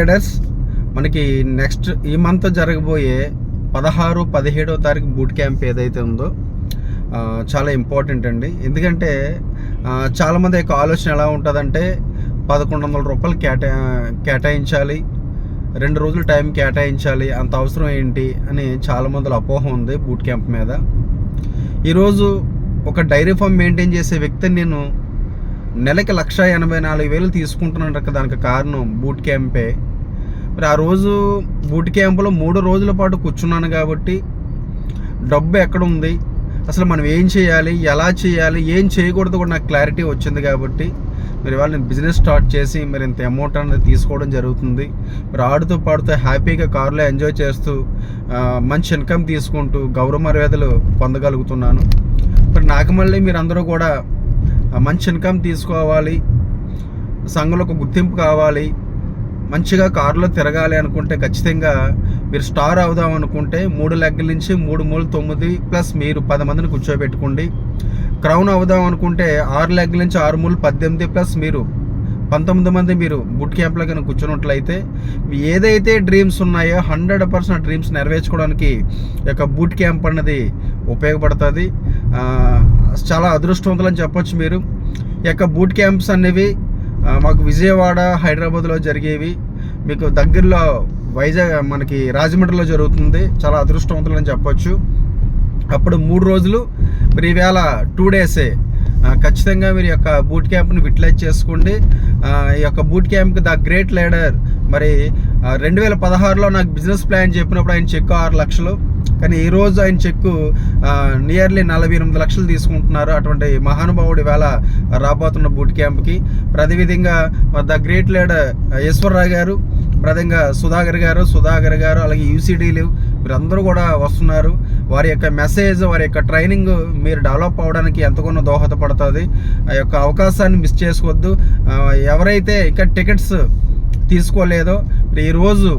Traders మనకి next ఈ month జరగబోయే పదహారు పదిహేడవ తారీఖు బూట్ క్యాంప్ ఏదైతే ఉందో చాలా ఇంపార్టెంట్ అండి. ఎందుకంటే చాలామంది యొక్క ఆలోచన ఎలా ఉంటుందంటే పదకొండు వందల రూపాయలు కేటా కేటాయించాలి రెండు రోజులు టైం కేటాయించాలి అంత అవసరం ఏంటి అని చాలామందిలో అపోహ ఉంది బూట్ క్యాంప్ మీద. ఈరోజు ఒక డైరీ ఫామ్ మెయింటైన్ చేసే వ్యక్తిని నేను నెలకి లక్ష ఎనభై నాలుగు వేలు తీసుకుంటున్నాను కదా దానికి కారణం బూట్ క్యాంపే మరి ఆ రోజు బూట్ క్యాంపులో మూడు రోజుల పాటు కూర్చున్నాను కాబట్టి డబ్బు ఎక్కడ ఉంది? అసలు మనం ఏం చేయాలి? ఎలా చేయాలి? ఏం చేయకూడదు కూడా నాకు క్లారిటీ వచ్చింది కాబట్టి మరి ఇవాళ నేను బిజినెస్ స్టార్ట్ చేసి మరి ఇంత అమౌంట్ అనేది తీసుకోవడం జరుగుతుంది. మరి ఆడుతూ పాడుతూ హ్యాపీగా కారులో ఎంజాయ్ చేస్తూ మంచి ఇన్కమ్ తీసుకుంటూ గౌరవ మర్యాదలు పొందగలుగుతున్నాను. మరి నాకు మళ్ళీ మీరు అందరూ కూడా మంచి ఇన్కమ్ తీసుకోవాలి. సంఘంలో ఒక గుర్తింపు కావాలి. మంచిగా కారులో తిరగాలి అనుకుంటే ఖచ్చితంగా మీరు స్టార్ అవుదాం అనుకుంటే మూడు లెగ్గల నుంచి మూడు మూడు తొమ్మిది ప్లస్ మీరు పది మందిని కూర్చోబెట్టుకోండి. క్రౌన్ అవుదాం అనుకుంటే ఆరు లెగ్గల నుంచి ఆరు మూడు పద్దెనిమిది ప్లస్ మీరు పంతొమ్మిది మంది మీరు బుట్ క్యాంప్లో కనుక కూర్చున్నట్లయితే ఏదైతే డ్రీమ్స్ ఉన్నాయో హండ్రెడ్ పర్సెంట్ డ్రీమ్స్ నెరవేర్చుకోవడానికి యొక్క బూట్ క్యాంప్ అన్నది ఉపయోగపడుతుంది. చాలా చాలా అదృష్టవంతులని చెప్పొచ్చు మీరు. ఈ యొక్క బూట్ క్యాంప్స్ అనేవి మాకు విజయవాడ హైదరాబాద్లో జరిగేవి. మీకు దగ్గరలో వైజాగ్ మనకి రాజమండ్రిలో జరుగుతుంది. చాలా అదృష్టవంతులని చెప్పొచ్చు. అప్పుడు మూడు రోజులు మరి ఈవేళ టూ డేసే. ఖచ్చితంగా మీరు యొక్క బూట్ క్యాంప్ని విట్లైజ్ చేసుకోండి. ఈ యొక్క బూట్ క్యాంప్కి ద గ్రేట్ లీడర్. మరి రెండు వేల పదహారులో నాకు బిజినెస్ ప్లాన్ చెప్పినప్పుడు ఆయన చెక్ ఆరు లక్షలు. కానీ ఈరోజు ఆయన చెక్కు నియర్లీ నలభై ఎనిమిది లక్షలు తీసుకుంటున్నారు అటువంటి మహానుభావుడు వేళ రాబోతున్న బూట్ క్యాంప్కి. మరి అదేవిధంగా ద గ్రేట్ లీడర్ ఈశ్వరరావు గారు ప్రధంగా సుధాకర్ గారు సుధాకర్ గారు అలాగే యూసీడీలు వీరందరూ కూడా వస్తున్నారు. వారి యొక్క మెసేజ్ వారి యొక్క ట్రైనింగ్ మీరు డెవలప్ అవ్వడానికి ఎంతగానో దోహదపడుతుంది. ఆ యొక్క అవకాశాన్ని మిస్ చేసుకోవద్దు. ఎవరైతే ఇంకా టికెట్స్ తీసుకోలేదో ఈరోజు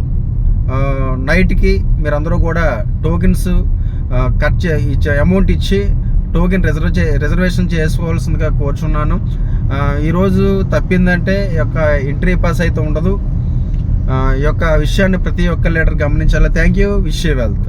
నైట్కి మీరందరూ కూడా టోకెన్స్ కట్ చే ఇచ్చే అమౌంట్ ఇచ్చి టోకెన్ రిజర్వ్ చే రిజర్వేషన్ చేసుకోవాల్సిందిగా కోరుచున్నాను. ఈరోజు తప్పిందంటే ఈ యొక్క ఎంట్రీ పాస్ అయితే ఉండదు. ఈ యొక్క విషయాన్ని ప్రతి ఒక్క లీడర్ గమనించాలి. Thank you wish wealth